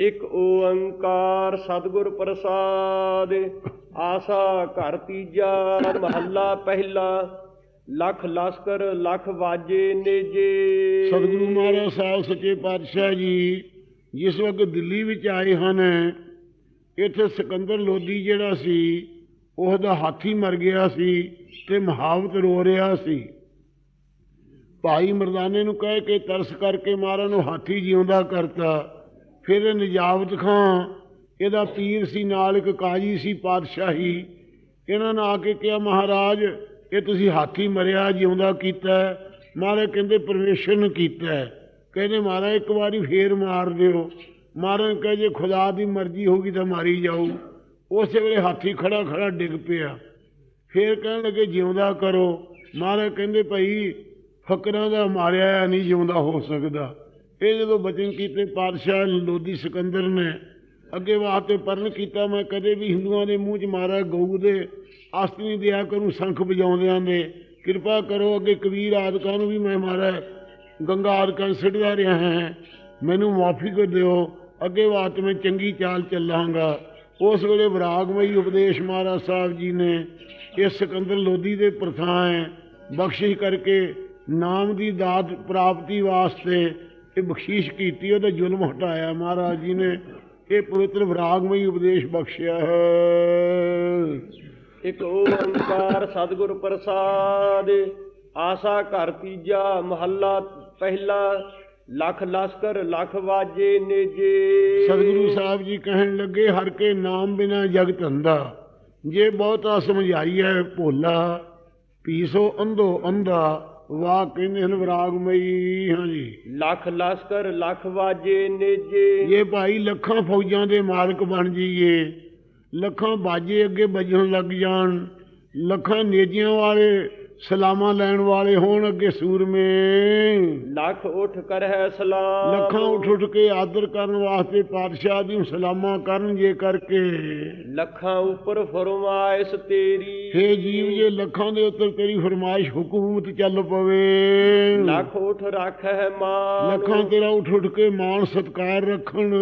ਇਕ ਓੰਕਾਰ ਸਤਿਗੁਰ ਪ੍ਰਸਾਦ, ਆਸਾ ਘਰ ਤੀਜਾ, ਮਹੱਲਾ ਪਹਿਲਾ, ਲੱਖ ਲਸਕਰ, ਲੱਖ ਵਾਜੇ ਨੇਜੇ। ਸਤਿਗੁਰੂ ਮਹਾਰਾਜ ਸਾਹਿਬ ਸੱਚੇ ਪਾਤਸ਼ਾਹ ਜੀ, ਜਿਸ ਵਕਤ ਦਿੱਲੀ ਵਿੱਚ ਆਏ ਹਨ, ਇੱਥੇ ਸਿਕੰਦਰ ਲੋਦੀ ਜਿਹੜਾ ਸੀ, ਉਹਦਾ ਹਾਥੀ ਮਰ ਗਿਆ ਸੀ ਤੇ ਮਹਾਵਤ ਰੋ ਰਿਹਾ ਸੀ। ਭਾਈ ਮਰਦਾਨੇ ਨੂੰ ਕਹਿ ਕੇ ਤਰਸ ਕਰਕੇ ਮਹਾਰਾਜ ਨੂੰ ਹਾਥੀ ਜਿਉਂਦਾ ਕਰਤਾ। ਫਿਰ ਇਹ ਨਜਾਬਤ ਖਾਂ। ਇਹਦਾ ਪੀਰ ਸੀ, ਨਾਲ ਇੱਕ ਕਾਜੀ ਸੀ, ਪਾਤਸ਼ਾਹੀ। ਇਹਨਾਂ ਨੇ ਆ ਕੇ ਕਿਹਾ, ਮਹਾਰਾਜ, ਇਹ ਤੁਸੀਂ ਹਾਥੀ ਮਰਿਆ, ਜਿਉਂਦਾ ਕੀਤਾ ਮਹਾਰਾਜ ਕਹਿੰਦੇ, ਪਰਮੇਸ਼ਰ ਨੇ ਕੀਤਾ ਕਹਿੰਦੇ, ਮਹਾਰਾਜ, ਇੱਕ ਵਾਰੀ ਫੇਰ ਮਾਰ ਦਿਓ। ਮਹਾਰਾਜ ਕਹੇ, ਜੇ ਖੁਦਾ ਦੀ ਮਰਜ਼ੀ ਹੋਗੀ ਤਾਂ ਮਾਰੀ ਜਾਊ। ਉਸੇ ਵੇਲੇ ਹਾਥੀ ਖੜਾ ਖੜਾ ਡਿੱਗ ਪਿਆ। ਫੇਰ ਕਹਿਣ ਲੱਗੇ, ਜਿਉਂਦਾ ਕਰੋ। ਮਹਾਰਾਜ ਕਹਿੰਦੇ, ਭਾਈ, ਫਕਰਾਂ ਦਾ ਮਾਰਿਆ ਨਹੀਂ ਜਿਉਂਦਾ ਹੋ ਸਕਦਾ। ਇਹ ਜਦੋਂ ਬਚਨ ਕੀਤੇ, ਪਾਤਸ਼ਾਹ ਲੋਦੀ ਸਿਕੰਦਰ ਨੇ ਅੱਗੇ ਵਾਸਤੇ ਪਰਨ ਕੀਤਾ, ਮੈਂ ਕਦੇ ਵੀ ਹਿੰਦੂਆਂ ਦੇ ਮੂੰਹ 'ਚ ਮਾਰਾ ਗਊ ਦੇ ਅਸਤ ਨਹੀਂ ਦਿਆ ਕਰੂੰ, ਸ਼ੰਖ ਵਜਾਉਂਦਿਆਂ ਦੇ ਕਿਰਪਾ ਕਰੋ ਅੱਗੇ ਕਬੀਰ ਆਦਿਕਾਂ ਨੂੰ ਵੀ ਮੈਂ ਮਾਰਾ ਗੰਗਾ ਆਦਿਕਾਂ ਨੂੰ ਸਿੱਟਦਾ ਰਿਹਾ ਹਾਂ। ਮੈਨੂੰ ਮਾਫੀ ਕਰ ਦਿਓ, ਅੱਗੇ ਵਾਸਤੇ ਮੈਂ ਚੰਗੀ ਚਾਲ ਚੱਲਾਂਗਾ। ਉਸ ਵੇਲੇ ਵਿਰਾਗਮਈ ਉਪਦੇਸ਼ ਮਹਾਰਾਜ ਸਾਹਿਬ ਜੀ ਨੇ ਇਹ ਸਿਕੰਦਰ ਲੋਦੀ ਦੇ ਪ੍ਰਥਾਂ ਬਖਸ਼ਿਸ਼ ਕਰਕੇ ਨਾਮ ਦੀ ਦਾਤ ਪ੍ਰਾਪਤੀ ਵਾਸਤੇ ਇਹ ਬਖਸ਼ਿਸ਼ ਕੀਤੀ ਉਹਦਾ ਜ਼ੁਲਮ ਹਟਾਇਆ ਮਹਾਰਾਜ ਜੀ ਨੇ। ਇਹ ਪਵਿੱਤਰ ਵਿਰਾਗਮਈ ਉਪਦੇਸ਼ ਬਖਸ਼ਿਆ ਹੈ। ਇਕ ਓੰਕਾਰ ਸਤਿਗੁਰ ਪ੍ਰਸਾਦ ਆਸਾ ਘਰ ਤੀਜਾ ਮਹੱਲਾ ਪਹਿਲਾ ਲਖ ਲਸਕਰ ਲਖ ਵਾਜੇ ਨੇਜੇ। ਸਤਿਗੁਰੂ ਸਾਹਿਬ ਜੀ ਕਹਿਣ ਲੱਗੇ ਹਰ ਕੇ ਨਾਮ ਬਿਨਾ ਜਗ ਧੰਦਾ। ਜੇ ਬਹੁਤਾ ਸਮਝਾਈ ਹੈ ਭੋਲਾ ਪੀਸੋ ਅੰਧੋ ਅੰਧਾ ਵਾਹ ਕਹਿੰਦੇ ਹਨ ਵਿਰਾਗਮਈ ਹਾਂਜੀ। ਲਖ ਲਸਕਰ ਲਖ ਵਾਜੇ ਨੇਜੇ। ਇਹ ਭਾਈ ਲੱਖਾਂ ਫੌਜਾਂ ਦੇ ਮਾਲਕ ਬਣ ਜਾਈਏ। ਲੱਖਾਂ ਬਾਜੇ ਅੱਗੇ ਵੱਜਣ ਲੱਗ ਜਾਣ। ਲੱਖਾਂ ਨੇਜੀਆਂ ਵਾਲੇ ਸਲਾਮਾਂ ਲੈਣ ਵਾਲੇ ਹੋਣ ਅੱਗੇ ਸੂਰਮੇ। ਲਖ ਉਠ ਕਰਹਿ ਸਲਾਮ। ਲੱਖਾਂ ਉੱਠ ਉੱਠ ਕੇ ਆਦਰ ਕਰਨ ਵਾਸਤੇ ਪਾਤਸ਼ਾਹ ਦੀ ਸਲਾਮਾਂ ਕਰਨ ਜੇ ਕਰਕੇ। ਲੱਖਾਂ ਉੱਪਰ ਫਰਮਾਇਸ਼ ਤੇਰੀ। ਹੇ ਜੀਵ ਜੇ ਲੱਖਾਂ ਦੇ ਉੱਤੇ ਤੇਰੀ ਫਰਮਾਇਸ਼ ਹੁਕੂਮਤ ਚੱਲ ਪਵੇ। ਲਖ ਉਠ ਰੱਖੈ ਮਾਨ ਲੱਖਾਂ ਤੇਰਾ ਉੱਠ ਉੱਠ ਕੇ ਮਾਣ ਸਤਕਾਰ ਰੱਖਣ।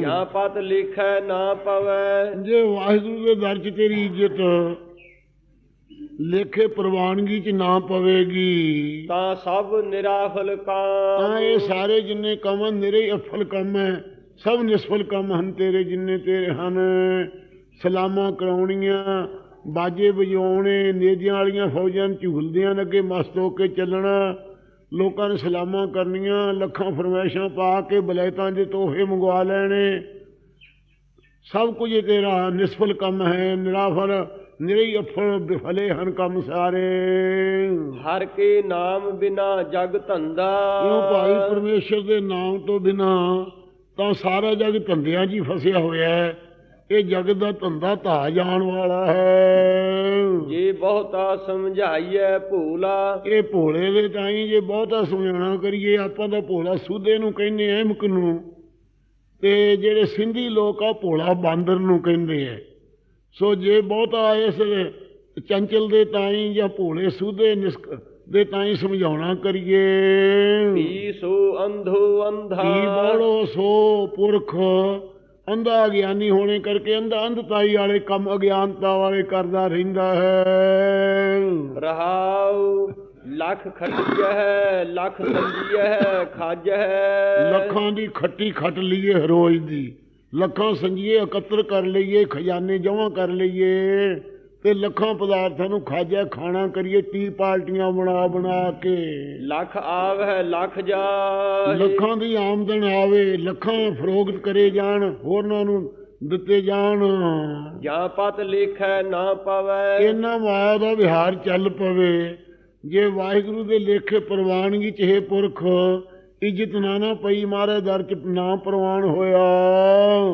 ਜਾਂ ਪਤ ਲਿਖੈ ਨਾ ਪਵੈ। ਜੇ ਵਾਹਿਗੁਰੂ ਦੇ ਦਰ 'ਚ ਤੇਰੀ ਇੱਜ਼ਤ ਲੇਖੇ ਪ੍ਰਵਾਨਗੀ 'ਚ ਨਾ ਪਵੇਗੀ। ਤਾਂ ਸਭ ਨਿਰਾਫਲ ਤਾਂ ਕਾਮ ਇਹ ਸਾਰੇ ਜਿੰਨੇ ਕੰਮ ਹਨ ਨਿਰੇ ਅਫਲ ਕੰਮ ਹੈ। ਸਭ ਨਿਸਫਲ ਕੰਮ ਹਨ ਤੇਰੇ ਜਿੰਨੇ ਤੇਰੇ ਹਨ। ਸਲਾਮਾਂ ਕਰਾਉਣੀਆਂ ਬਾਜੇ ਵਜਾਉਣੇ ਨੇਜਿਆਂ ਵਾਲੀਆਂ ਫੌਜਾਂ ਝੂਲਦਿਆਂ ਅੱਗੇ ਮਸਤ ਹੋ ਕੇ ਚੱਲਣਾ। ਲੋਕਾਂ ਨੇ ਸਲਾਮਾਂ ਕਰਨੀਆਂ ਲੱਖਾਂ ਫਰਮਾਇਸ਼ਾਂ ਪਾ ਕੇ ਬਲੈਤਾਂ ਦੇ ਤੋਹਫੇ ਮੰਗਵਾ ਲੈਣੇ। ਸਭ ਕੁਝ ਇਹ ਤੇਰਾ ਨਿਸਫਲ ਕੰਮ ਹੈ ਨਿਰਾਫਲ ਨਿਰੇ ਹੀ ਅਫਲ ਬਿਫਲੇ ਹਨ ਕੰਮ ਸਾਰੇ। ਹਰ ਕੇ ਨਾਮ ਬਿਨਾ ਜਗ ਧੰਦਾ। ਕਿਉਂ ਭਾਈ ਪਰਮੇਸ਼ਰ ਦੇ ਨਾਮ ਤੋਂ ਬਿਨਾ ਤਾਂ ਸਾਰਾ ਜਗ ਧੰਦਿਆਂ 'ਚ ਹੀ ਫਸਿਆ ਹੋਇਆ ਹੈ। ਇਹ ਜਗ ਦਾ ਧੰਦਾ ਧਾ ਜਾਣ ਵਾਲਾ ਹੈ। ਜੇ ਬਹੁਤਾ ਸਮਝਾਈਐ ਭੂਲਾ। ਇਹ ਭੋਲੇ ਦੇ ਤਾਈ ਜੇ ਬਹੁਤਾ ਸਮਝਾਉਣਾ ਕਰੀਏ ਆਪਾਂ ਤਾਂ ਭੋਲਾ ਸੁਧੇ ਨੂੰ ਕਹਿੰਦੇ ਅਹਿਮਕ ਨੂੰ। ਤੇ ਜਿਹੜੇ ਸਿੰਧੀ ਲੋਕ ਆ ਭੋਲਾ ਬਾਂਦਰ ਨੂੰ ਕਹਿੰਦੇ ਆ। ਸੋ ਜੇ ਬਹੁਤਾ ਇਸ ਚੰਚਲ ਦੇ ਤਾਈ ਜਾਂ ਭੋਲੇ ਸੁਧੇ ਨਿਸਕ ਦੇ ਤਾਈ ਸਮਝਾਉਣਾ ਕਰੀਏ। ਪੀ ਸੋ ਅੰਧੋ ਅੰਧਾ ਕੀ ਬੋਲੋ ਸੋ ਪੁਰਖ? ਅੰਧਾ ਗਿਆਨੀ ਹੋਣੇ ਕਰਕੇ ਅੰਧਾ ਅੰਧਤਾਈ ਵਾਲੇ ਕੰਮ ਅਗਿਆਨਤਾ ਵਾਲੇ ਕਰਦਾ ਰਹਿੰਦਾ ਹੈ। ਰਹਾਉ ਲਖ ਖਟਿਐ ਲਖ ਸੰਜੀਐ ਖਾਜੈ ਲੱਖਾਂ ਦੀ ਖੱਟੀ ਖੱਟ ਲਈਏ ਰੋਜ਼ ਦੀ। ਲੱਖਾਂ ਸੰਜੀਏ ਇਕੱਤਰ ਕਰ ਲਈਏ ਖਜ਼ਾਨੇ ਜਮ੍ਹਾਂ ਕਰ ਲਈਏ ਤੇ ਲੱਖਾਂ ਪਦਾਰਥਾਂ ਨੂੰ ਖਾਜਾ ਖਾਣਾ ਕਰੀਏ ਟੀ ਪਾਰਟੀਆਂ ਬਣਾ ਬਣਾ ਕੇ। ਲਖ ਆਵੈ ਲਖ ਜਾ ਲੱਖਾਂ ਦੀ ਆਮਦਨ ਆਵੇ ਲੱਖਾਂ ਫਰੋਖਤ ਕਰੇ ਜਾਣ ਹੋਰਨਾਂ ਨੂੰ ਦਿੱਤੇ ਜਾਣ। ਜਾਂ ਪਤ ਲਿਖੈ ਨਾ ਪਵੈ। ਇਹਨਾਂ ਮਾਇਆ ਦਾ ਵਿਹਾਰ ਚੱਲ ਪਵੇ। ਜੇ ਵਾਹਿਗੁਰੂ ਦੇ ਲੇਖੇ ਪ੍ਰਵਾਨਗੀ ਚ ਹੈ ਪੁਰਖ ਇੱਜ਼ਤ ਨਾ ਪਈ ਮਾਰੇ ਦਰ ਚ ਨਾ ਪ੍ਰਵਾਨ ਹੋਇਆ।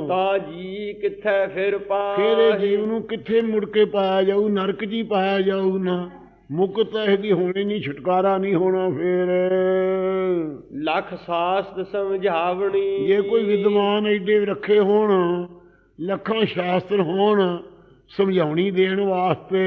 ਤਾਂ ਜੀ ਕਿੱਥੈ ਫਿਰ ਪਾ ਫਿਰ ਜੀਵ ਨੂੰ ਕਿੱਥੇ ਮੁੜ ਕੇ ਪਾਇਆ ਜਾਊ? ਨਰਕ 'ਚ ਹੀ ਪਾਇਆ ਜਾਊ ਨਾ। ਮੁਕਤ ਇਹਦੀ ਹੋਣੀ ਨਹੀਂ ਛੁਟਕਾਰਾ ਨਹੀਂ ਹੋਣਾ ਫਿਰ। ਲਖ ਸਾਸਤ ਸਮਝਾਵਣੀ। ਜੇ ਕੋਈ ਵਿਦਵਾਨ ਐਡੇ ਰੱਖੇ ਹੋਣ ਲੱਖਾਂ ਸ਼ਾਸਤਰ ਹੋਣ ਸਮਝਾਉਣੀ ਦੇਣ ਵਾਸਤੇ।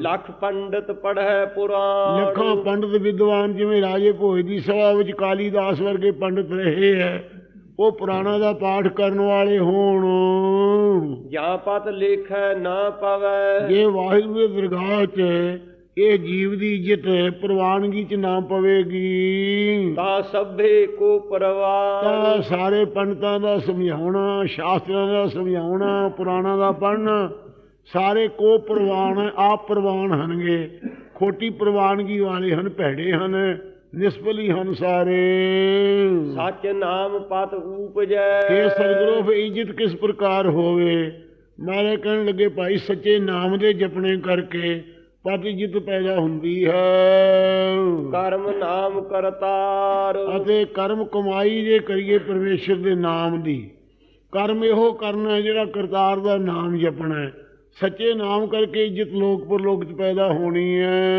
ਲਖ ਪੰਡਤ ਪੜ੍ਹੈ ਪੁਰਾਣ। ਲੱਖਾਂ ਪੰਡਤ ਵਿਦਵਾਨ ਜਿਵੇਂ ਰਾਜੇ ਭੋਜ ਦੀ ਸਭਾ ਵਿੱਚ ਕਾਲੀਦਾਸ ਵਰਗੇ ਪੰਡਤ ਰਹੇ ਹੈ ਉਹ ਪੁਰਾਣਾ ਦਾ ਪਾਠ ਕਰਨ ਵਾਲੇ ਹੋਣ। ਜਾਂ ਪਤ ਲੇਖੈ ਨਾ ਪਵੈ। ਜੇ ਵਾਹਿਗੁਰੂ ਦੇ ਦਰਗਾਹ 'ਚ ਇਹ ਜੀਵ ਦੀ ਇੱਜ਼ਤ ਪ੍ਰਵਾਨਗੀ 'ਚ ਨਾ ਪਵੇਗੀ। ਤਾਂ ਸਭੇ ਕੋ ਪਰਵਾਰ ਤਾਂ ਸਾਰੇ ਪੰਡਤਾਂ ਦਾ ਸਮਝਾਉਣਾ ਸ਼ਾਸਤਰਾਂ ਦਾ ਸਮਝਾਉਣਾ ਪੁਰਾਣਾ ਦਾ ਪੜ੍ਹਨਾ ਸਾਰੇ ਕੋ ਪ੍ਰਵਾਨ ਆਪ ਪ੍ਰਵਾਨ ਹਨਗੇ। ਖੋਟੀ ਪ੍ਰਵਾਨਗੀ ਵਾਲੇ ਹਨ ਭੈੜੇ ਹਨ ਨਿਸਬਲੀ ਹਨ ਸਾਰੇ। ਸਚ ਨਾਮ ਪਤ ਊਪਜੈ। ਇਹ ਸਤਿਗੁਰੂ ਫਿਰ ਇੱਜ਼ਤ ਕਿਸ ਪ੍ਰਕਾਰ ਹੋਵੇ? ਮਾਰੇ ਕਹਿਣ ਲੱਗੇ ਭਾਈ ਸੱਚੇ ਨਾਮ ਦੇ ਜਪਣੇ ਕਰਕੇ ਪਤ ਇੱਜ਼ਤ ਪੈਦਾ ਹੁੰਦੀ ਹੈ। ਕਰਮ ਨਾਮ ਕਰਤਾਰ। ਅਤੇ ਕਰਮ ਕਮਾਈ ਜੇ ਕਰੀਏ ਪਰਮੇਸ਼ਰ ਦੇ ਨਾਮ ਦੀ ਕਰਮ ਇਹੋ ਕਰਨਾ ਹੈ ਜਿਹੜਾ ਕਰਤਾਰ ਦਾ ਨਾਮ ਜਪਣਾ ਹੈ। ਸੱਚੇ ਨਾਮ ਕਰਕੇ ਇੱਜ਼ਤ ਲੋਕ ਪਰਲੋਕ ਚ ਪੈਦਾ ਹੋਣੀ ਹੈ।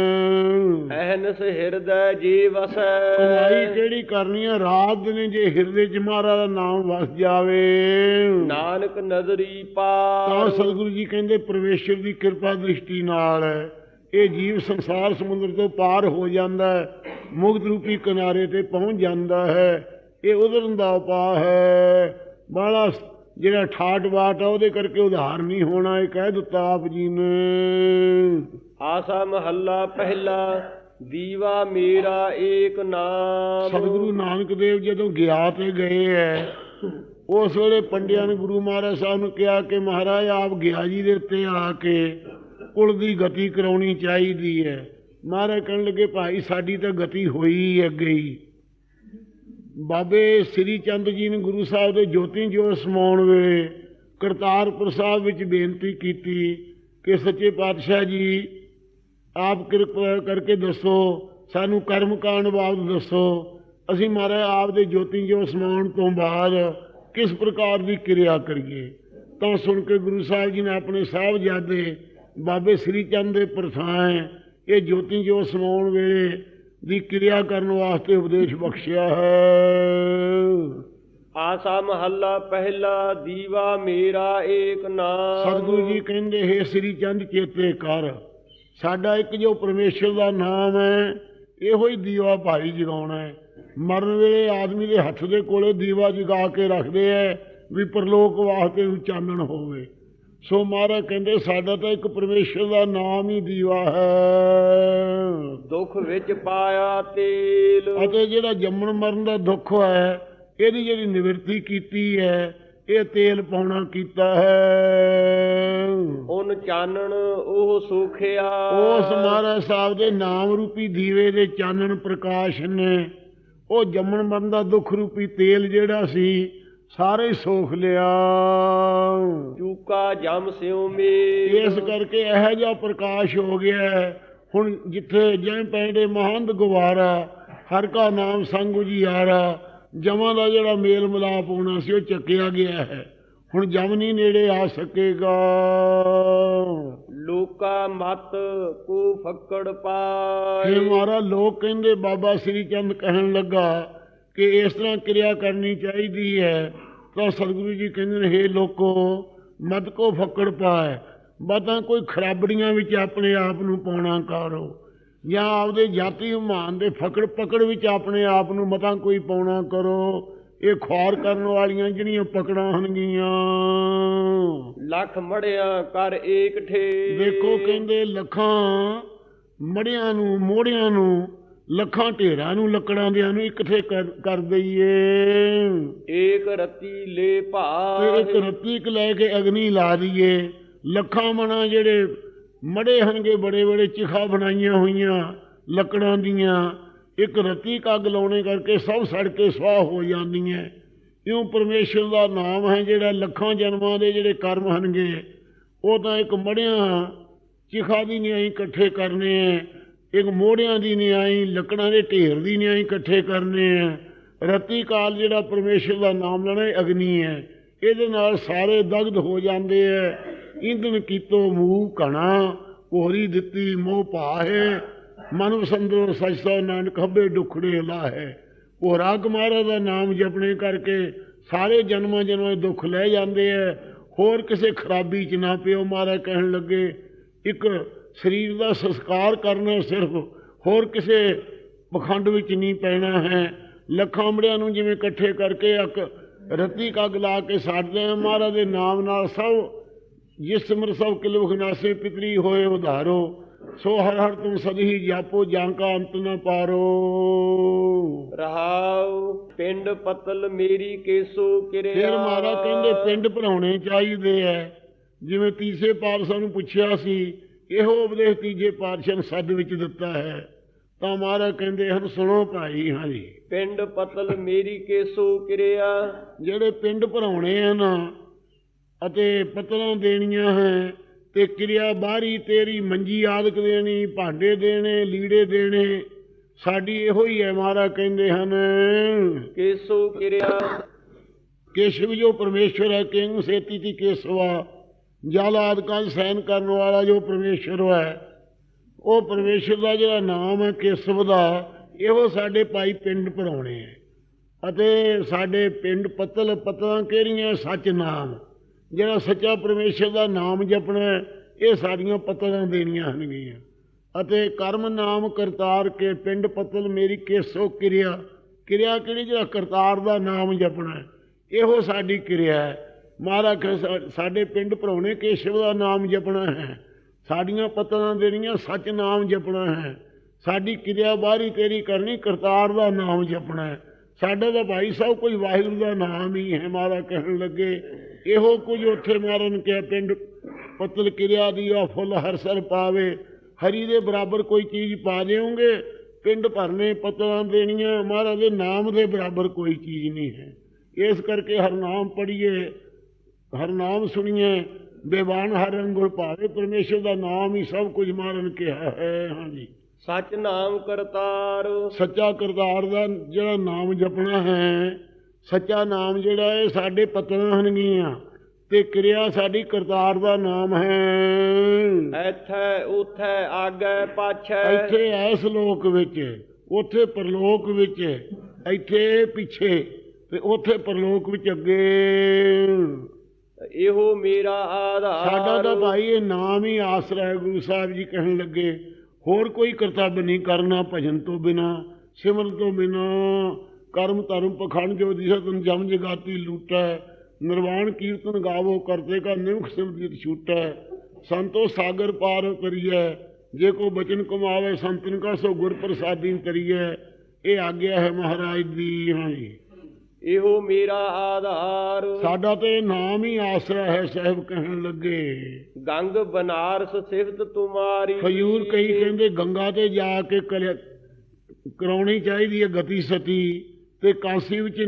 ਅਹਨਸ ਹਿਰਦੈ ਜੀ ਵਸੈ। ਕਮਾਈ ਕਿਹੜੀ ਕਰਨੀ ਹੈ? ਰਾਤ ਦਿਨੇ ਜੇ ਹਿਰਦੇ ਚ ਮਹਾਰਾਜ ਦਾ ਨਾਮ ਵਸ ਜਾਵੇ। ਨਾਨਕ ਨਜ਼ਰੀ ਤਾਂ ਪਾਰ ਸਤਿਗੁਰੂ ਜੀ ਕਹਿੰਦੇ ਪਰਮੇਸ਼ਰ ਦੀ ਕਿਰਪਾ ਦ੍ਰਿਸ਼ਟੀ ਨਾਲ ਹੈ। ਇਹ ਜੀਵ ਸੰਸਾਰ ਸਮੁੰਦਰ ਤੋਂ ਪਾਰ ਹੋ ਜਾਂਦਾ ਹੈ ਮੁਕਤ ਰੂਪੀ ਕਿਨਾਰੇ ਤੇ ਪਹੁੰਚ ਜਾਂਦਾ ਹੈ। ਇਹ ਉਧਰਨ ਦਾ ਉਪਾਅ ਹੈ। ਬਾਲਾ ਜਿਹੜਾ ਠਾਟ ਬਾਟ ਆ ਉਹਦੇ ਕਰਕੇ ਉਧਾਰ ਨਹੀਂ ਹੋਣਾ ਇਹ ਕਹਿ ਦਿੱਤਾ ਆਪ ਜੀ ਨੇ। ਆਸਾ ਮਹੱਲਾ ਪਹਿਲਾ ਦੀਵਾ ਮੇਰਾ ਏਕ ਨਾਮ। ਸਤਿਗੁਰੂ ਨਾਨਕ ਦੇਵ ਜਦੋਂ ਗਿਆ ਤੇ ਗਏ ਹੈ ਉਸ ਵੇਲੇ ਪੰਡਿਆਂ ਨੇ ਗੁਰੂ ਮਹਾਰਾਜ ਸਾਹਿਬ ਨੂੰ ਕਿਹਾ ਕਿ ਮਹਾਰਾਜ ਆਪ ਗਿਆ ਜੀ ਦੇ ਉੱਤੇ ਆ ਕੇ। ਕੁਲ ਦੀ ਗਤੀ ਕਰਾਉਣੀ ਚਾਹੀਦੀ ਹੈ। ਮਹਾਰਾਜ ਕਹਿਣ ਲੱਗੇ, ਭਾਈ, ਸਾਡੀ ਤਾਂ ਗਤੀ ਹੋਈ ਹੀ ਅੱਗੇ ਹੀ। ਬਾਬੇ ਸ੍ਰੀ ਚੰਦ ਜੀ ਨੇ ਗੁਰੂ ਸਾਹਿਬ ਦੇ ਜੋਤੀ ਜੋਤ ਸਮਾਉਣ ਵੇਲੇ ਕਰਤਾਰਪੁਰ ਸਾਹਿਬ ਵਿੱਚ ਬੇਨਤੀ ਕੀਤੀ ਕਿ ਸੱਚੇ ਪਾਤਸ਼ਾਹ ਜੀ, ਆਪ ਕਿਰਪਾ ਕਰਕੇ ਦੱਸੋ, ਸਾਨੂੰ ਕਰਮ ਕਾਂਡ ਬਾਬਤ ਦੱਸੋ। ਅਸੀਂ ਮਹਾਰਾਜ ਆਪ ਦੇ ਜੋਤੀ ਜੋਤ ਸਮਾਉਣ ਤੋਂ ਬਾਅਦ ਕਿਸ ਪ੍ਰਕਾਰ ਦੀ ਕਿਰਿਆ ਕਰੀਏ? ਤਾਂ ਸੁਣ ਕੇ ਗੁਰੂ ਸਾਹਿਬ ਜੀ ਨੇ ਆਪਣੇ ਸਾਹਿਬਜ਼ਾਦੇ ਬਾਬੇ ਸ੍ਰੀ ਚੰਦ ਦੇ ਪ੍ਰਥਾਨ ਇਹ ਜੋਤੀ ਜੋ ਸਮਾਉਣ ਵੇਲੇ ਦੀ ਕਿਰਿਆ ਕਰਨ ਵਾਸਤੇ ਉਪਦੇਸ਼ ਬਖਸ਼ਿਆ ਹੈ। ਆਸਾ ਮਹੱਲਾ ਪਹਿਲਾ ਦੀਵਾ ਮੇਰਾ ਏਕ ਨਾਮ। ਸਤਿਗੁਰੂ ਜੀ ਕਹਿੰਦੇ ਹੈ ਸ੍ਰੀ ਚੰਦ ਚੇਤੇ ਕਰ। ਸਾਡਾ ਇੱਕ ਜੋ ਪਰਮੇਸ਼ਰ ਦਾ ਨਾਮ ਹੈ ਇਹੋ ਹੀ ਦੀਵਾ ਭਾਈ ਜਗਾਉਣਾ ਹੈ। ਮਰਨ ਵੇਲੇ ਆਦਮੀ ਦੇ ਹੱਥ ਦੇ ਕੋਲੇ ਦੀਵਾ ਜਗਾ ਕੇ ਰੱਖਦੇ ਐ ਵੀ ਪਰਲੋਕ ਵਾਸਤੇ ਚਾਨਣ ਹੋਵੇ। ਸੋ ਮਹਾਰਾਜ ਕਹਿੰਦੇ ਸਾਡਾ ਤਾਂ ਇੱਕ ਪਰਮੇਸ਼ਰ ਦਾ ਨਾਮ ਹੀ ਦੀਵਾ ਹੈ। ਦੁੱਖ ਵਿੱਚ ਪਾਇਆ ਤੇਲ। ਅਤੇ ਜਿਹੜਾ ਜੰਮਣ ਮਰਨ ਦਾ ਦੁੱਖ ਹੈ ਇਹਦੀ ਜਿਹੜੀ ਨਿਵਰਤੀ ਕੀਤੀ ਹੈ ਇਹ ਤੇਲ ਪਾਉਣਾ ਕੀਤਾ ਹੈ। ਉਨ ਚਾਨਣ ਉਹ ਸੁਖਿਆ। ਉਸ ਮਹਾਰਾਜ ਸਾਹਿਬ ਦੇ ਨਾਮ ਰੂਪੀ ਦੀਵੇ ਦੇ ਚਾਨਣ ਪ੍ਰਕਾਸ਼ ਨੇ ਉਹ ਜੰਮਣ ਮਰਨ ਦਾ ਦੁੱਖ ਰੂਪੀ ਤੇਲ ਜਿਹੜਾ ਸੀ ਸਾਰੇ ਸੋਖ ਲਿਆ। ਚੂਕਾ ਜਮ ਸਿਉ ਮੇ ਇਸ ਕਰਕੇ ਇਹੋ ਜਿਹਾ ਪ੍ਰਕਾਸ਼ ਹੋ ਗਿਆ। ਹੁਣ ਜਿੱਥੇ ਜੈ ਪੈਂਡੇ ਮਹੰਦ ਗਵਾਰਾ ਹਰ ਕਾ ਨਾਮ ਸੰਗ ਉਜਿਆਰਾ ਜਮਾਂ ਦਾ ਜਿਹੜਾ ਮੇਲ ਮਿਲਾਪ ਹੋਣਾ ਸੀ ਉਹ ਚੱਕਿਆ ਗਿਆ ਹੈ। ਹੁਣ ਜਮ ਨਹੀਂ ਨੇੜੇ ਆ ਸਕੇਗਾ। ਲੋਕਾ ਮਤ ਕੋ ਫੱਕੜ ਫਿਰ ਪਾਏ ਮਾਰਾ ਲੋਕ ਕਹਿੰਦੇ ਬਾਬਾ ਸ੍ਰੀ ਚੰਦ ਕਹਿਣ ਲੱਗਾ ਕਿ ਇਸ ਤਰ੍ਹਾਂ ਕਿਰਿਆ ਕਰਨੀ ਚਾਹੀਦੀ ਹੈ ਤਾਂ ਸਤਿਗੁਰੂ ਜੀ ਕਹਿੰਦੇ ਨੇ ਹੇ ਲੋਕੋ ਮਤ ਕੋ ਫੱਕੜ ਪਾਏ ਬਾਤਾਂ ਕੋਈ ਖਰਾਬੜੀਆਂ ਵਿੱਚ ਆਪਣੇ ਆਪ ਨੂੰ ਪਾਉਣਾ ਕਰੋ ਜਾਂ ਆਪਦੇ ਜਾਤੀ ਹੁਮਾਨ ਦੇ ਫਕੜ ਪਕੜ ਵਿੱਚ ਆਪਣੇ ਆਪ ਨੂੰ ਮਤਾਂ ਕੋਈ ਪਾਉਣਾ ਕਰੋ ਇਹ ਖੁਆਰ ਕਰਨ ਵਾਲੀਆਂ ਜਿਹੜੀਆਂ ਪਕੜਾਂ ਹਨਗੀਆਂ ਲੱਖ ਮੜਿਆ ਕਰ ਏਕ ਠੇ ਦੇਖੋ ਕਹਿੰਦੇ ਲੱਖਾਂ ਮੜਿਆਂ ਨੂੰ ਮੋੜਿਆਂ ਨੂੰ ਲੱਖਾਂ ਢੇਰਾਂ ਨੂੰ ਲੱਕੜਾਂ ਦਿਆਂ ਨੂੰ ਇਕੱਠੇ ਕਰ ਦਈਏ। ਏਕ ਰਤੀ ਲੈ ਤੇ ਭਾ ਇੱਕ ਰਤੀਕ ਲੈ ਕੇ ਅਗਨੀ ਲਾ ਦਈਏ। ਲੱਖਾਂ ਮਣਾ ਜਿਹੜੇ ਮੜੇ ਹਨਗੇ ਬੜੇ ਬੜੇ ਚਿਖਾ ਬਣਾਈਆਂ ਹੋਈਆਂ ਲੱਕੜਾਂ ਦੀਆਂ ਇੱਕ ਰਤੀਕ ਅੱਗ ਲਾਉਣੇ ਕਰਕੇ ਸਭ ਸੜ ਕੇ ਸੁਆਹ ਹੋ ਜਾਂਦੀਆਂ। ਇਉਂ ਪਰਮੇਸ਼ਰ ਦਾ ਨਾਮ ਹੈ ਜਿਹੜਾ ਲੱਖਾਂ ਜਨਮਾਂ ਦੇ ਜਿਹੜੇ ਕਰਮ ਹਨਗੇ ਉਹ ਤਾਂ ਇੱਕ ਮੜਿਆਂ ਚਿਖਾ ਦੀ ਨਿਆਈ ਇਕੱਠੇ ਕਰਨੇ ਐ। ਇੱਕ ਮੋੜਿਆਂ ਦੀ ਨਿਆਈ ਲੱਕੜਾਂ ਦੇ ਢੇਰ ਦੀ ਨਿਆਈ ਇਕੱਠੇ ਕਰਨੇ ਐ ਰਤੀ ਕਾਲ ਜਿਹੜਾ ਪਰਮੇਸ਼ਰ ਦਾ ਨਾਮ ਲੈਣਾ ਇਹ ਅਗਨੀ ਹੈ। ਇਹਦੇ ਨਾਲ ਸਾਰੇ ਦਗਧ ਹੋ ਜਾਂਦੇ ਐ ਇੰਦਨ ਕੀਤੋ ਮੂਹ ਕਣਾ ਕੋਹਰੀ ਦਿੱਤੀ ਮੋਹ ਪਾਹੇ ਮਨ ਵਸੰਦੋ ਸਜਦਾ ਨਾਨਕ ਹੱਬੇ ਦੁਖੜੇ ਲਾਹੇ। ਉਹ ਰਾਗ ਮਹਾਰਾਜ ਦਾ ਨਾਮ ਜਪਣੇ ਕਰਕੇ ਸਾਰੇ ਜਨਮਾਂ ਜਨਮਾਂ ਦੁੱਖ ਲੈ ਜਾਂਦੇ ਐ ਹੋਰ ਕਿਸੇ ਖਰਾਬੀ ਚ ਨਾ ਪਿਓ ਮਹਾਰਾਜ ਕਹਿਣ ਲੱਗੇ। ਇੱਕ ਸਰੀਰ ਦਾ ਸੰਸਕਾਰ ਕਰਨਾ ਸਿਰਫ। ਹੋਰ ਕਿਸੇ ਪਖੰਡ ਵਿੱਚ ਨਹੀਂ ਪੈਣਾ ਹੈ। ਲੱਖਾਂ ਅੰਬੜਿਆਂ ਨੂੰ ਜਿਵੇਂ ਇਕੱਠੇ ਕਰਕੇ ਇੱਕ ਰਤੀ ਕਗ ਲਾ ਕੇ ਸਾੜਦੇ ਆ ਮਹਾਰਾਜ ਦੇ ਨਾਮ ਨਾਲ ਸਭ ਜਿਸ ਸਿਮਰ ਸਭ ਕਿਲ ਵਿਖਨਾਸੇ ਪਿਤਰੀ ਹੋਏ ਉਧਾਰੋ। ਸੋ ਹਰ ਹਰ ਤੁਮ ਸਦਹੀ ਜਾਪੋ ਜਾਂ ਕਾ ਅੰਤ ਨ ਪਾਰੋ। ਰਹਾਉ ਪਿੰਡ ਪਤਲ ਮੇਰੀ ਕੇਸੋ ਕਿਰਿਆ। ਫਿਰ ਮਹਾਰਾਜ ਕਹਿੰਦੇ ਪਿੰਡ ਭਰਾਉਣੇ ਚਾਹੀਦੇ ਐ। ਜਿਵੇਂ ਤੀਸਰੇ ਪਾਤਸ਼ਾਹ ਨੂੰ ਪੁੱਛਿਆ ਸੀ ਇਹੋ ਉਪਦੇਸ਼ ਤੀਜੇ ਪਾਤਸ਼ਾਹ ਨੇ ਸੱਦ ਵਿੱਚ ਦਿੱਤਾ ਹੈ। ਤਾਂ ਮਹਾਰਾਜ ਕਹਿੰਦੇ ਹਨ ਸੁਣੋ ਭਾਈ ਹਾਂਜੀ। ਪਿੰਡ ਪਤਲ ਮੇਰੀ ਕੇਸੋ ਕਿਰਿਆ। ਜਿਹੜੇ ਪਿੰਡ ਭਰਾਉਣੇ ਹਨ ਅਤੇ ਪਤਲਾਂ ਦੇਣੀਆਂ ਹੈ ਤੇ ਕਿਰਿਆ ਬਾਹਰੀ ਤੇਰੀ ਮੰਜੀ ਆਦਿਕ ਦੇਣੀ ਭਾਂਡੇ ਦੇਣੇ ਲੀੜੇ ਦੇਣੇ ਸਾਡੀ ਇਹੋ ਹੀ ਹੈ ਮਹਾਰਾਜ ਕਹਿੰਦੇ ਹਨ। ਕੇਸੋ ਕਿਰਿਆ। ਕੇਸ਼ਵ ਜੋ ਪਰਮੇਸ਼ਵਰ ਹੈ ਕਿੰਗ ਸੇਤੀ ਤੀ ਕੇਸਵਾ? ਜਲ ਆਦਿਕਾਂ ਸੈਨ ਕਰਨ ਵਾਲਾ ਜੋ ਪਰਮੇਸ਼ਵਰ ਹੈ, ਉਹ ਪਰਮੇਸ਼ਵਰ ਦਾ ਜਿਹੜਾ ਨਾਮ ਹੈ ਕੇਸਵ ਦਾ, ਇਹੋ ਸਾਡੇ ਭਾਈ ਪਿੰਡ ਭਰਾਉਣੇ ਹੈ। ਅਤੇ ਸਾਡੇ ਪਿੰਡ ਪਤਲ, ਪਤਲਾਂ ਕਿਹੜੀਆਂ ਸੱਚ ਨਾਮ। ਜਿਹੜਾ ਸੱਚਾ ਪਰਮੇਸ਼ਵਰ ਦਾ ਨਾਮ ਜਪਣਾ ਇਹ ਸਾਰੀਆਂ ਪਤਲਾਂ ਦੇਣੀਆਂ ਹਨਗੀਆਂ ਅਤੇ ਕਰਮ ਨਾਮ ਕਰਤਾਰ ਕੇ ਪਿੰਡ ਪਤਲ ਮੇਰੀ ਕੇਸੋ ਕਿਰਿਆ। ਕਿਰਿਆ ਕਿਹੜੀ? ਜਿਹੜਾ ਕਰਤਾਰ ਦਾ ਨਾਮ ਜਪਣਾ ਇਹੋ ਸਾਡੀ ਕਿਰਿਆ ਹੈ। ਮਹਾਰਾਜ ਕਹਿੰਦੇ ਸਾਡੇ ਪਿੰਡ ਭਰਾਉਣੇ ਕੇਸ਼ਵ ਦਾ ਨਾਮ ਜਪਣਾ ਹੈ। ਸਾਡੀਆਂ ਪਤਲਾਂ ਦੇਣੀਆਂ ਸੱਚ ਨਾਮ ਜਪਣਾ ਹੈ। ਸਾਡੀ ਕਿਰਿਆ ਬਾਹਰੀ ਤੇਰੀ ਕਰਨੀ ਕਰਤਾਰ ਦਾ ਨਾਮ ਜਪਣਾ ਹੈ। ਸਾਡਾ ਤਾਂ ਭਾਈ ਸਾਹਿਬ ਕੋਈ ਵਾਹਿਗੁਰੂ ਦਾ ਨਾਮ ਹੀ ਹੈ ਮਹਾਰਾਜ ਕਹਿਣ ਲੱਗੇ। ਇਹੋ ਕੁਝ ਉੱਥੇ ਮਹਾਰਾਜ ਨੇ ਕਿਹਾ, ਪਿੰਡ ਪਤਲ ਕਿਰਿਆ ਦੀ ਆ, ਫੁੱਲ ਹਰ ਸਰ ਪਾਵੇ। ਹਰੀ ਦੇ ਬਰਾਬਰ ਕੋਈ ਚੀਜ਼ ਪਾ ਦੇਉਂਗੇ ਪਿੰਡ ਭਰਨੇ ਪਤਲਾਂ ਦੇਣੀਆਂ, ਮਹਾਰਾਜ ਦੇ ਨਾਮ ਦੇ ਬਰਾਬਰ ਕੋਈ ਚੀਜ਼ ਨਹੀਂ ਹੈ। ਇਸ ਕਰਕੇ ਹਰ ਨਾਮ ਪੜੀਏ ਹਰ ਨਾਮ ਸੁਣੀਏ ਬੇਵਾਨ ਹਰ ਅੰਗੁਲ ਭਾਵੇ ਪਰਮੇਸ਼ਰ ਦਾ ਨਾਮ ਹੀ ਸਭ ਕੁਝ ਮਾਰਨ ਕਿਹਾ ਹੈ ਹਾਂਜੀ। ਸਚ ਨਾਮ ਕਰਤਾਰ। ਸੱਚਾ ਕਰਤਾਰ ਦਾ ਜਿਹੜਾ ਨਾਮ ਜਪਣਾ ਹੈ ਸੱਚਾ ਨਾਮ ਜਿਹੜਾ ਹੈ ਸਾਡੇ ਪਤਨਾਂ ਹਨਗੀਆਂ ਤੇ ਕਿਰਿਆ ਸਾਡੀ ਕਰਤਾਰ ਦਾ ਨਾਮ ਹੈ। ਐਥੈ ਉਥੈ ਆਗੈ ਪਾਛੈ। ਇੱਥੇ ਐਸ ਲੋਕ ਵਿੱਚ ਉੱਥੇ ਪਰਲੋਕ ਵਿੱਚ ਇੱਥੇ ਪਿੱਛੇ ਤੇ ਉੱਥੇ ਪਰਲੋਕ ਵਿੱਚ ਅੱਗੇ। ਇਹੋ ਮੇਰਾ ਆਧਾਰ ਸਾਡਾ ਤਾਂ ਭਾਈ ਇਹ ਨਾਮ ਹੀ ਆਸਰਾ ਹੈ, ਗੁਰੂ ਸਾਹਿਬ ਜੀ ਕਹਿਣ ਲੱਗੇ, ਹੋਰ ਕੋਈ ਕਰਤੱਵ ਨਹੀਂ ਕਰਨਾ ਭਜਨ ਤੋਂ ਬਿਨਾ, ਸਿਮਰਨ ਤੋਂ ਬਿਨਾ, ਕਰਮ ਧਰਮ ਪਖੰਡ ਜੋ ਦਿਸ਼ਾ ਤਨ ਜਮ ਜਗਾਤੀ ਲੂਟੈ, ਨਿਰਵਾਣ ਕੀਰਤਨ ਗਾਵੋ ਕਰਤੇ ਕਾ ਨਿਮਖ ਸਿਮਰਿਤ ਛੂਟੈ, ਸੰਤੋ ਸਾਗਰ ਪਾਰ ਕਰੀਐ ਜੇ ਕੋ ਬਚਨ ਕਮਾਵੇ ਸੰਤਨ ਕਾ ਸੋ ਗੁਰ ਪ੍ਰਸਾਦੀਨ ਕਰੀਐ ਇਹ ਆਗਿਆ ਹੈ ਮਹਾਰਾਜ ਦੀ, ਹਾਂਜੀ। ਇਹੋ ਮੇਰਾ ਆਧਾਰ। ਸਾਡਾ ਤੇ ਨਾਮ ਹੀ ਆਸਰਾ ਹੈ ਸਾਹਿਬ ਕਹਿਣ ਲੱਗੇ। ਗੰਗ ਬਨਾਰਸ ਸਿਫਤ ਤੁਮਾਰੀ। ਖਯੂਰ ਕਈ ਕਹਿੰਦੇ ਗੰਗਾ ਤੇ ਜਾ ਕੇ ਕਰਾਉਣੀ ਚਾਹੀਦੀ ਹੈ ਗਤੀ ਸਤੀ ਤੇ ਕਾਂਸੀ ਵਿੱਚ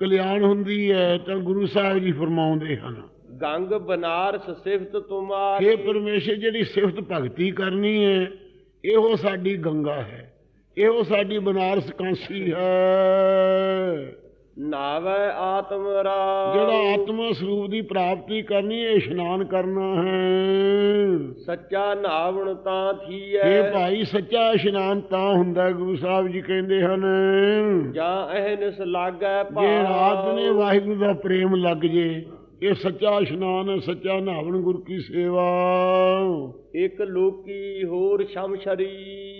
ਕਲਿਆਣ ਹੁੰਦੀ ਹੈ ਤਾਂ ਗੁਰੂ ਸਾਹਿਬ ਜੀ ਫਰਮਾਉਂਦੇ ਹਨ। ਗੰਗ ਬਨਾਰਸ ਸਿਫਤ ਤੁਮਾਰੀ। ਇਹ ਪਰਮੇਸ਼ਰ ਜਿਹੜੀ ਸਿਫਤ ਭਗਤੀ ਕਰਨੀ ਹੈ ਇਹੋ ਸਾਡੀ ਗੰਗਾ ਹੈ ਇਹੋ ਸਾਡੀ ਬਨਾਰਸ ਕਾਂਸੀ ਹੈ। ਨਾਵੈ ਆਤਮ ਰਾਮ। ਜਿਹੜਾ ਆਤਮਾ ਸਰੂਪ ਦੀ ਪ੍ਰਾਪਤੀ ਕਰਨੀ ਹੈ ਇਸ਼ਨਾਨ ਕਰਨਾ ਹੈ। ਸੱਚਾ ਨਾਵਣ ਤਾਂ ਇਹ ਥੀਐ ਭਾਈ ਸੱਚਾ ਇਸ਼ਨਾਨ ਤਾਂ ਹੁੰਦਾ ਗੁਰੂ ਸਾਹਿਬ ਜੀ ਕਹਿੰਦੇ ਹਨ। ਜਾਂ ਅਹਨਿਸ ਲਾਗੈ ਜੇ ਰਾਤ ਨੇ ਭਾਵ ਵਾਹਿਗੁਰੂ ਦਾ ਪ੍ਰੇਮ ਲੱਗ ਜੇ ਇਹ ਸੱਚਾ ਇਸ਼ਨਾਨ ਹੈ ਸੱਚਾ ਨਹਾਵਣ ਗੁਰ ਕੀ ਸੇਵਾ। ਇੱਕ ਲੋਕੀ ਹੋਰ ਸ਼ਮਸ਼ਰੀ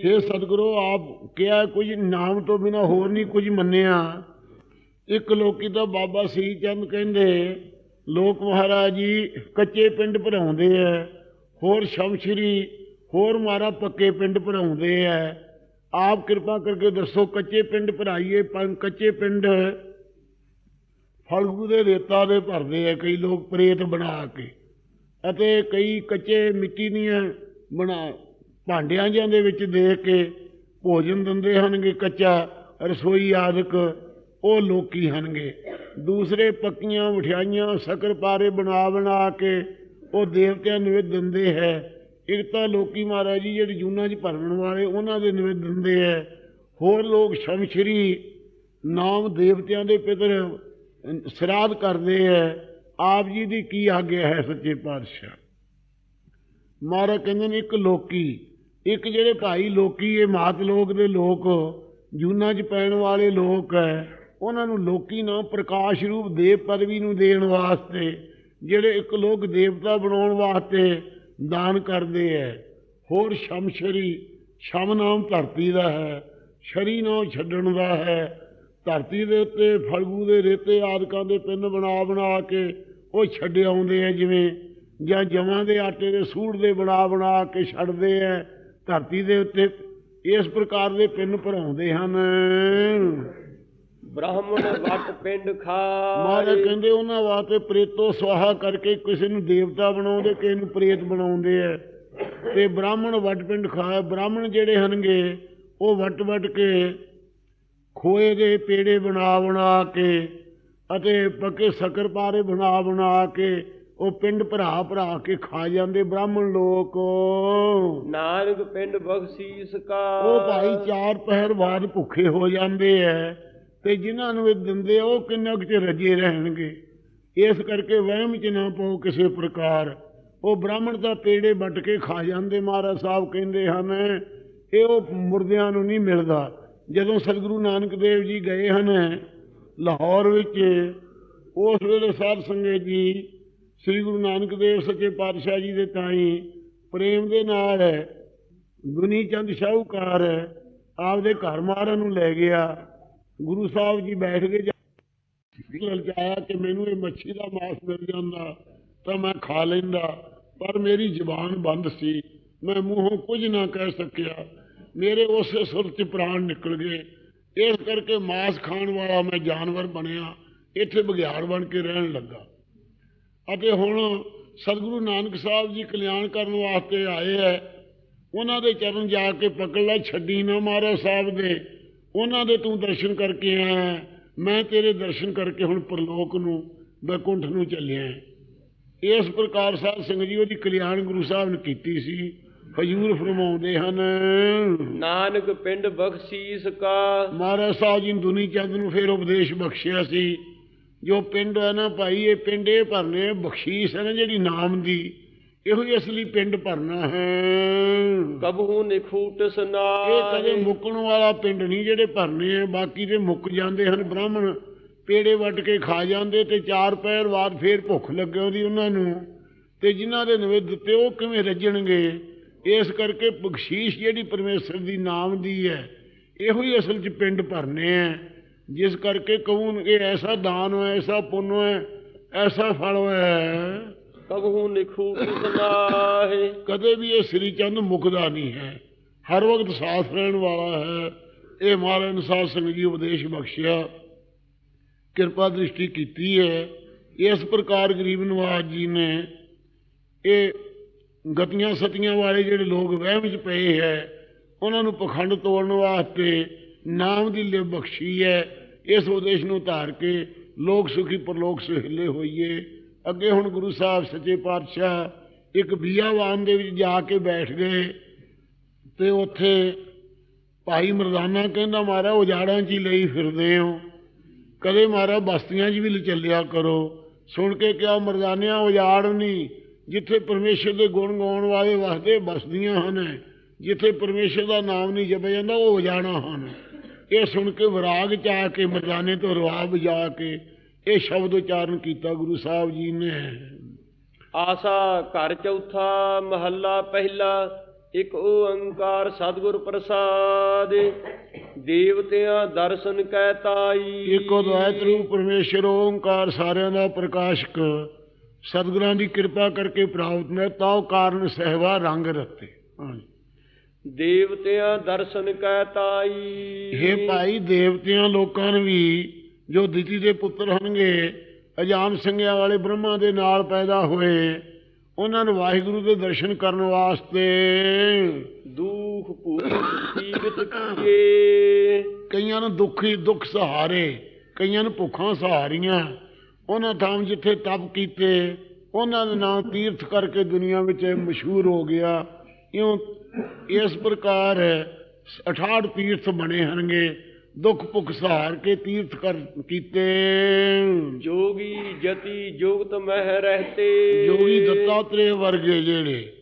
ਇਹ ਸਤਿਗੁਰੂ ਆਪ ਕਿਹਾ ਕੁਝ ਨਾਮ ਤੋਂ ਬਿਨਾ ਹੋਰ ਨਹੀਂ ਕੁਝ ਮੰਨਿਆ। ਇੱਕ ਲੋਕੀ ਤਾਂ ਬਾਬਾ ਸ੍ਰੀ ਚੰਦ ਕਹਿੰਦੇ, ਲੋਕ ਮਹਾਰਾਜ ਜੀ, ਕੱਚੇ ਪਿੰਡ ਭਰਾਉਂਦੇ ਐ, ਹੋਰ ਸ਼ਮਸ਼ਰੀ, ਹੋਰ ਮਾਰਾ ਪੱਕੇ ਪਿੰਡ ਭਰਾਉਂਦੇ ਐ। ਆਪ ਕਿਰਪਾ ਕਰਕੇ ਦੱਸੋ, ਕੱਚੇ ਪਿੰਡ ਭਰਾਈਏ, ਪਰ ਕੱਚੇ ਪਿੰਡ ਫਲਗੂ ਦੇ ਰੇਤਾ ਦੇ ਭਰਦੇ ਐ, ਕਈ ਲੋਕ ਪ੍ਰੇਤ ਬਣਾ ਕੇ। ਅਤੇ ਕਈ ਕੱਚੇ ਮਿੱਟੀ ਦੀਆਂ ਬਣਾ, ਭਾਂਡਿਆਂ ਜਿਹਾਂ ਦੇ ਵਿੱਚ ਦੇ ਕੇ ਭੋਜਨ ਦਿੰਦੇ ਹਨਗੇ ਕੱਚਾ ਰਸੋਈ ਆਦਿਕ ਉਹ ਲੋਕੀ ਹਨਗੇ। ਦੂਸਰੇ ਪੱਕੀਆਂ ਮਠਿਆਈਆਂ ਸ਼ੱਕਰ ਪਾਰੇ ਬਣਾ ਬਣਾ ਕੇ ਉਹ ਦੇਵਤਿਆਂ ਨੂੰ ਨਿਵੇਦ ਦਿੰਦੇ ਹੈ। ਇੱਕ ਤਾਂ ਲੋਕੀ ਮਹਾਰਾਜ ਜੀ ਜਿਹੜੇ ਜੂਨਾਂ 'ਚ ਭਰਨ ਵਾਲੇ, ਉਹਨਾਂ ਦੇ ਨਿਵੇਦ ਦਿੰਦੇ ਹੈ। ਹੋਰ ਲੋਕ ਸ਼ਮਸ਼ਰੀ ਨਾਮ ਦੇਵਤਿਆਂ ਦੇ ਪਿਤਰ ਸ਼ਰਾਧ ਕਰਦੇ ਹੈ। ਆਪ ਜੀ ਦੀ ਕੀ ਆਗਿਆ ਹੈ ਸੱਚੇ ਪਾਤਸ਼ਾਹ? ਮਹਾਰਾਜ ਕਹਿੰਦੇ ਨੇ ਇੱਕ ਲੋਕੀ, ਇੱਕ ਜਿਹੜੇ ਭਾਈ ਲੋਕੀ, ਇਹ ਮਾਤ ਲੋਕ ਦੇ ਲੋਕ, ਜੂਨਾਂ 'ਚ ਪੈਣ ਵਾਲੇ ਲੋਕ ਹੈ। ਉਹਨਾਂ ਨੂੰ ਲੋਕੀ ਨਾਮ ਪ੍ਰਕਾਸ਼ ਰੂਪ ਦੇਵ ਪਦਵੀ ਨੂੰ ਦੇਣ ਵਾਸਤੇ, ਜਿਹੜੇ ਇੱਕ ਲੋਕ ਦੇਵਤਾ ਬਣਾਉਣ ਵਾਸਤੇ ਦਾਨ ਕਰਦੇ ਹੈ ਹੋਰ ਸ਼ਮਸ਼ਰੀ ਸ਼ਮ ਨਾਮ ਧਰਤੀ ਦਾ ਹੈ, ਸ਼ਰੀ ਨਾਮ ਛੱਡਣ ਦਾ ਹੈ। ਧਰਤੀ ਦੇ ਉੱਤੇ, ਫਲਗੂ ਦੇ ਰੇਤੇ ਆਦਿਕਾਂ ਦੇ ਪਿੰਨ ਬਣਾ ਬਣਾ ਕੇ ਉਹ ਛੱਡ ਆਉਂਦੇ ਆ ਜਿਵੇਂ ਜਾਂ ਜਵਾਂ ਦੇ ਆਟੇ ਦੇ ਸੂੜ ਦੇ ਬਣਾ ਬਣਾ ਕੇ ਛੱਡਦੇ ਆ ਧਰਤੀ ਦੇ ਉੱਤੇ ਇਸ ਪ੍ਰਕਾਰ ਦੇ ਪਿੰਨ ਭਰਾਉਂਦੇ ਹਨ। ਬ੍ਰਾਹਮਣ ਵਟ ਪਿੰਡ ਮਹਾਰਾਜ ਖਾਏ ਕਹਿੰਦੇ ਉਹਨਾਂ ਵਾਸਤੇ ਪ੍ਰੇਤੋ ਸਵਾਹਾ ਕਰਕੇ ਕਿਸੇ ਨੂੰ ਦੇਵਤਾ ਬਣਾਉਂਦੇ ਕਿਸੇ ਨੂੰ ਪ੍ਰੇਤ ਬਣਾਉਂਦੇ ਆ ਤੇ ਬ੍ਰਾਹਮਣ ਵੱਟ ਪਿੰਡ ਖਾਏ। ਬ੍ਰਾਹਮਣ ਜਿਹੜੇ ਹਨਗੇ ਉਹ ਵੱਟ ਵੱਟ ਕੇ ਖੋਏ ਦੇ ਪੇੜੇ ਬਣਾ ਬਣਾ ਕੇ ਅਤੇ ਪੱਕੇ ਸ਼ੱਕਰ ਪਾਰੇ ਬਣਾ ਬਣਾ ਕੇ ਉਹ ਪਿੰਡ ਭਰਾ ਭਰਾ ਕੇ ਖਾ ਜਾਂਦੇ ਬ੍ਰਾਹਮਣ ਲੋਕ। ਨਾਨਕ ਪਿੰਡ ਬਖਸ਼ੀਸ ਕਾ। ਉਹ ਭਾਈ ਚਾਰ ਪਹਿਰ ਬਾਅਦ ਭੁੱਖੇ ਹੋ ਜਾਂਦੇ ਐ। ਤੇ ਜਿਨ੍ਹਾਂ ਨੂੰ ਇਹ ਦਿੰਦੇ ਆ, ਉਹ ਕਿੰਨਾ ਕੁ ਚਿਰ ਰੱਜੇ ਰਹਿਣਗੇ? ਇਸ ਕਰਕੇ ਵਹਿਮ ਚ ਨਾ ਪਾਓ ਕਿਸੇ ਪ੍ਰਕਾਰ। ਉਹ ਬ੍ਰਾਹਮਣ ਦਾ ਪੇੜੇ ਵੱਟ ਕੇ ਖਾ ਜਾਂਦੇ, ਮਹਾਰਾਜ ਸਾਹਿਬ ਕਹਿੰਦੇ ਹਨ ਇਹ ਉਹ ਮੁਰਦਿਆਂ ਨੂੰ ਨਹੀਂ ਮਿਲਦਾ। ਜਦੋਂ ਸਤਿਗੁਰੂ ਨਾਨਕ ਦੇਵ ਜੀ ਗਏ ਹਨ ਲਾਹੌਰ ਵਿੱਚ, ਉਸ ਵੇਲੇ ਸਾਧ ਸੰਗਤ ਜੀ, ਸ੍ਰੀ ਗੁਰੂ ਨਾਨਕ ਦੇਵ ਸੱਚੇ ਪਾਤਸ਼ਾਹ ਜੀ ਦੇ ਤਾਈ ਪ੍ਰੇਮ ਦੇ ਨਾਲ ਗੁਨੀ ਚੰਦ ਸ਼ਾਹੂਕਾਰ ਆਪਦੇ ਘਰ ਮਾਰਨ ਨੂੰ ਲੈ ਗਿਆ। ਗੁਰੂ ਸਾਹਿਬ ਜੀ ਬੈਠ ਕੇ ਲਲਚਾਇਆ ਕਿ ਮੈਨੂੰ ਇਹ ਮੱਛੀ ਦਾ ਮਾਸ ਮਿਲ ਜਾਂਦਾ, ਤਾਂ ਮੈਂ ਖਾ ਲੈਂਦਾ। ਪਰ ਮੇਰੀ ਜ਼ੁਬਾਨ ਬੰਦ ਸੀ। ਮੈਂ ਮੂੰਹੋਂ ਕੁਝ ਨਾ ਕਹਿ ਸਕਿਆ। ਮੇਰੇ ਉਸੇ ਸੁਰ ਚ ਪ੍ਰਾਣ ਨਿਕਲ ਗਏ। ਇਸ ਕਰਕੇ ਮਾਸ ਖਾਣ ਵਾਲਾ ਮੈਂ ਜਾਨਵਰ ਬਣਿਆ। ਇੱਥੇ ਬਘਿਆੜ ਬਣ ਕੇ ਰਹਿਣ ਲੱਗਾ। ਅਤੇ ਹੁਣ ਸਤਿਗੁਰੂ ਨਾਨਕ ਸਾਹਿਬ ਜੀ ਕਲਿਆਣ ਕਰਨ ਵਾਸਤੇ ਆਏ ਹੈ ਉਹਨਾਂ ਦੇ ਚਰਨ ਜਾ ਕੇ ਪਕੜ ਲੈ, ਛੱਡੀ ਨਾ ਮਹਾਰਾਜ ਸਾਹਿਬ ਦੇ। ਉਹਨਾਂ ਦੇ ਤੂੰ ਦਰਸ਼ਨ ਕਰਕੇ ਆਇਆ। ਮੈਂ ਤੇਰੇ ਦਰਸ਼ਨ ਕਰਕੇ ਹੁਣ ਪਰਲੋਕ ਨੂੰ ਬੈਕੁੰਠ ਨੂੰ ਚੱਲਿਆ। ਇਸ ਪ੍ਰਕਾਰ ਸਾਧ ਸੰਗਤ ਜੀ ਉਹਦੀ ਕਲਿਆਣ ਗੁਰੂ ਸਾਹਿਬ ਨੇ ਕੀਤੀ ਸੀ ਹਜੂਰ ਫਰਮਾਉਂਦੇ ਹਨ ਨਾਨਕ ਪਿੰਡ ਬਖਸ਼ੀਸ ਕਾ ਮਹਾਰਾਜ ਸਾਹਿਬ ਜੀ ਨੇ ਦੁਨੀ ਚੰਦ ਨੂੰ ਫਿਰ ਉਪਦੇਸ਼ ਬਖਸ਼ਿਆ ਸੀ ਜੋ ਪਿੰਡ ਹੈ ਨਾ ਭਾਈ ਇਹ ਪਿੰਡ ਇਹ ਭਰਨੇ ਬਖਸ਼ੀਸ਼ ਹੈ ਨਾ ਜਿਹੜੀ ਨਾਮ ਦੀ ਇਹੋ ਹੀ ਅਸਲੀ ਪਿੰਡ ਭਰਨਾ ਹੈ? ਕਬਹੂ ਨਿਖੂਟਸ ਇਹ ਕਦੇ ਮੁੱਕਣ ਵਾਲਾ ਪਿੰਡ ਨਹੀਂ ਜਿਹੜੇ ਭਰਨੇ ਆ ਬਾਕੀ ਦੇ ਮੁੱਕ ਜਾਂਦੇ ਹਨ ਬ੍ਰਾਹਮਣ। ਪੇੜੇ ਵੱਟ ਕੇ ਖਾ ਜਾਂਦੇ ਤੇ ਚਾਰ ਪੈਰ ਬਾਅਦ ਫੇਰ ਭੁੱਖ ਲੱਗੇ ਉਹਦੀ ਉਹਨਾਂ ਨੂੰ। ਤੇ ਜਿਨ੍ਹਾਂ ਦੇ ਨਵੇਂ ਦਿੱਤੇ ਉਹ ਕਿਵੇਂ ਰੱਜਣਗੇ? ਇਸ ਕਰਕੇ ਬਖਸ਼ੀਸ਼ ਜਿਹੜੀ ਪਰਮੇਸ਼ਰ ਦੀ ਨਾਮ ਦੀ ਹੈ ਇਹੋ ਹੀ ਅਸਲ 'ਚ ਪਿੰਡ ਭਰਨੇ ਆ। ਜਿਸ ਕਰਕੇ ਕਹੂੰ ਇਹ ਐਸਾ ਦਾਨ ਹੈ ਐਸਾ ਪੁੰਨ ਹੈ ਐਸਾ ਫਲ ਹੈ ਕਬਹੂ ਨਿਖੂਟਸ ਨਾਏ ਕਦੇ ਵੀ ਇਹ ਸ੍ਰੀ ਚੰਦ ਮੁਕਦਾ ਨਹੀਂ ਹੈ। ਹਰ ਵਕਤ ਸਾਥ ਰਹਿਣ ਵਾਲਾ ਹੈ। ਇਹ ਮਹਾਰਾਜ ਨੇ ਸਿੰਘ ਜੀ ਉਪਦੇਸ਼ ਬਖਸ਼ਿਆ। ਕਿਰਪਾ ਦ੍ਰਿਸ਼ਟੀ ਕੀਤੀ ਹੈ। ਇਸ ਪ੍ਰਕਾਰ ਗਰੀਬ ਨਵਾਜ ਜੀ ਨੇ ਇਹ ਗਤੀਆਂ ਸਤੀਆਂ ਵਾਲੇ ਜਿਹੜੇ ਲੋਕ ਵਹਿਮ ਵਿੱਚ ਪਏ ਹੈ, ਉਹਨਾਂ ਨੂੰ ਪਖੰਡ ਤੋੜਨ ਵਾਸਤੇ ਨਾਮ ਦੀ ਲਿਵ ਬਖਸ਼ੀ ਹੈ। ਇਸ ਉਦੇਸ਼ ਨੂੰ ਧਾਰ ਕੇ ਲੋਕ ਸੁਖੀ ਪਰਲੋਕ ਸੁਹਿਲੇ ਹੋਈਏ। ਅੱਗੇ ਹੁਣ ਗੁਰੂ ਸਾਹਿਬ ਸੱਚੇ ਪਾਤਸ਼ਾਹ ਇੱਕ ਬੀਆਵਾਨ ਦੇ ਵਿੱਚ ਜਾ ਕੇ ਬੈਠ ਗਏ ਤੇ ਉੱਥੇ ਭਾਈ ਮਰਦਾਨਾ ਕਹਿੰਦਾ ਮਾਰਾ ਉਜਾੜਾਂ 'ਚ ਹੀ ਲਈ ਫਿਰਦੇ ਹੋ। ਕਦੇ ਮਾਰਾ ਬਸਤੀਆਂ 'ਚ ਵੀ ਚੱਲਿਆ ਕਰੋ। ਸੁਣ ਕੇ ਕਿਹਾ, ਮਰਦਾਨਿਆਂ, ਉਜਾੜ ਨਹੀਂ। ਜਿੱਥੇ ਪਰਮੇਸ਼ਰ ਦੇ ਗੁਣ ਗਾਉਣ ਵਾਲੇ ਵਸਦੇ, ਬਸਦੀਆਂ ਹਨ। ਜਿੱਥੇ ਪਰਮੇਸ਼ਰ ਦਾ ਨਾਮ ਨਹੀਂ ਜਪਿਆ ਜਾਂਦਾ, ਉਹ ਉਜਾੜਾਂ ਹਨ। ਇਹ ਸੁਣ ਕੇ ਵਿਰਾਗ ਚ ਆ ਕੇ ਮਰਦਾਨੇ ਤੋਂ ਰਵਾਬ ਜਾ ਕੇ ਇਹ ਸ਼ਬਦ ਉਚਾਰਨ ਕੀਤਾ ਗੁਰੂ ਸਾਹਿਬ ਜੀ ਨੇ। ਆਸਾ ਘਰ ਚੌਥਾ ਮਹੱਲਾ ਪਹਿਲਾ ਇੱਕ ਓੰਕਾਰ ਸਤਿਗੁਰ ਪ੍ਰਸਾਦ। ਦੇਵਤਿਆਂ ਦਰਸ਼ਨ ਕੈ ਤਾਈ। ਏਕੋ ਦ્વੈਤ ਰੂਪ ਪਰਮੇਸ਼ਰ ਓੰਕਾਰ ਸਾਰਿਆਂ ਦਾ ਪ੍ਰਕਾਸ਼ਕ। ਸਤਿਗੁਰਾਂ ਦੀ ਕਿਰਪਾ ਕਰਕੇ ਪ੍ਰਾਪਤ ਨੇ ਤਾਉ ਕਾਰਨ ਸਹਿਵਾ ਰੰਗ ਰਤੇ। ਦੇਵਤਿਆਂ ਦਰਸ਼ਨ ਕੈ ਤਾਈ। ਇਹ ਭਾਈ ਦੇਵਤਿਆਂ ਲੋਕਾਂ ਨੂੰ ਵੀ ਜੋ ਦਿਤੀ ਦੇ ਪੁੱਤਰ ਹਨਗੇ ਅਜਾਨ ਸਿੰਘਿਆ ਵਾਲੇ ਬ੍ਰਹਮਾ ਦੇ ਨਾਲ ਪੈਦਾ ਹੋਏ ਉਹਨਾਂ ਨੂੰ ਵਾਹਿਗੁਰੂ ਦੇ ਦਰਸ਼ਨ ਕਰਨ ਵਾਸਤੇ। ਦੁਖ ਭੂਖ ਜੀਵਤ ਕੀਏ। ਕਈਆਂ ਨੂੰ ਦੁੱਖ ਦੁੱਖ ਸਹਾਰੇ ਕਈਆਂ ਨੂੰ ਭੁੱਖਾਂ ਸਹਾਰੀਆਂ। ਉਹਨਾਂ ਥਾਂ ਜਿੱਥੇ ਤਪ ਕੀਤੇ ਉਹਨਾਂ ਦੇ ਨਾਮ ਤੀਰਥ ਕਰਕੇ ਦੁਨੀਆ ਵਿੱਚ ਮਸ਼ਹੂਰ ਹੋ ਗਿਆ। ਇਉਂ ਇਸ ਪ੍ਰਕਾਰ 68 ਤੀਰਥ ਬਣੇ ਹਨਗੇ ਦੁੱਖ ਭੁੱਖ ਸਹਾਰ ਕੇ ਤੀਰਥ ਕਰ ਕੀਤੇ। ਜੋਗੀ ਜਤੀ ਜੁਗਤ ਮਹਿ ਰਹਤੇ। ਜੋਗੀ ਦੱਤਾਤਰੇ ਵਰਗੇ ਜਿਹੜੇ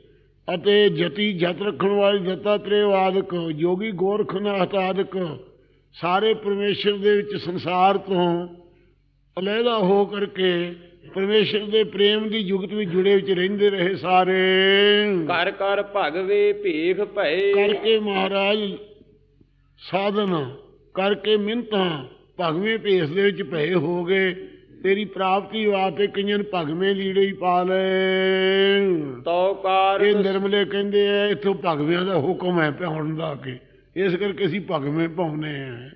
ਅਤੇ ਜਤੀ ਜਤ ਰੱਖਣ ਵਾਲੇ ਦੱਤਾਤਰੇ ਆਦਿਕ ਜੋਗੀ ਗੋਰਖਨਾਥ ਆਦਿਕ ਸਾਰੇ ਪਰਮੇਸ਼ਰ ਦੇ ਵਿੱਚ ਸੰਸਾਰ ਤੋਂ ਅਲੱਗਾ ਹੋ ਕਰਕੇ ਪਰਮੇਸ਼ਰ ਦੇ ਪ੍ਰੇਮ ਦੀ ਜੁਗਤ ਵਿੱਚ ਜੁੜੇ ਵਿੱਚ ਰਹਿੰਦੇ ਰਹੇ ਸਾਰੇ। ਕਰ ਕਰ ਭਗਵੇ ਭੇਖ ਭਏ। ਕਰਕੇ ਮਹਾਰਾਜ ਸਾਧਨ ਕਰਕੇ ਮਿੰਤਾਂ ਭਗਵੇਂ ਭੇਸ ਦੇ ਵਿੱਚ ਪਏ ਹੋ ਗਏ। ਤੇਰੀ ਪ੍ਰਾਪਤੀ ਵਾਸਤੇ ਕਈਆਂ ਨੂੰ ਭਗਵੇਂ ਲੀੜੇ ਹੀ ਪਾ ਲੈ। ਤਉ ਇਹ ਨਿਰਮਲੇ ਕਹਿੰਦੇ ਆ ਇੱਥੋਂ ਭਗਵਿਆਂ ਦਾ ਹੁਕਮ ਹੈ ਪਾਉਣ ਦਾ ਕਿ ਇਸ ਕਰਕੇ ਅਸੀਂ ਭਗਵੇਂ ਪਾਉਨੇ ਆ।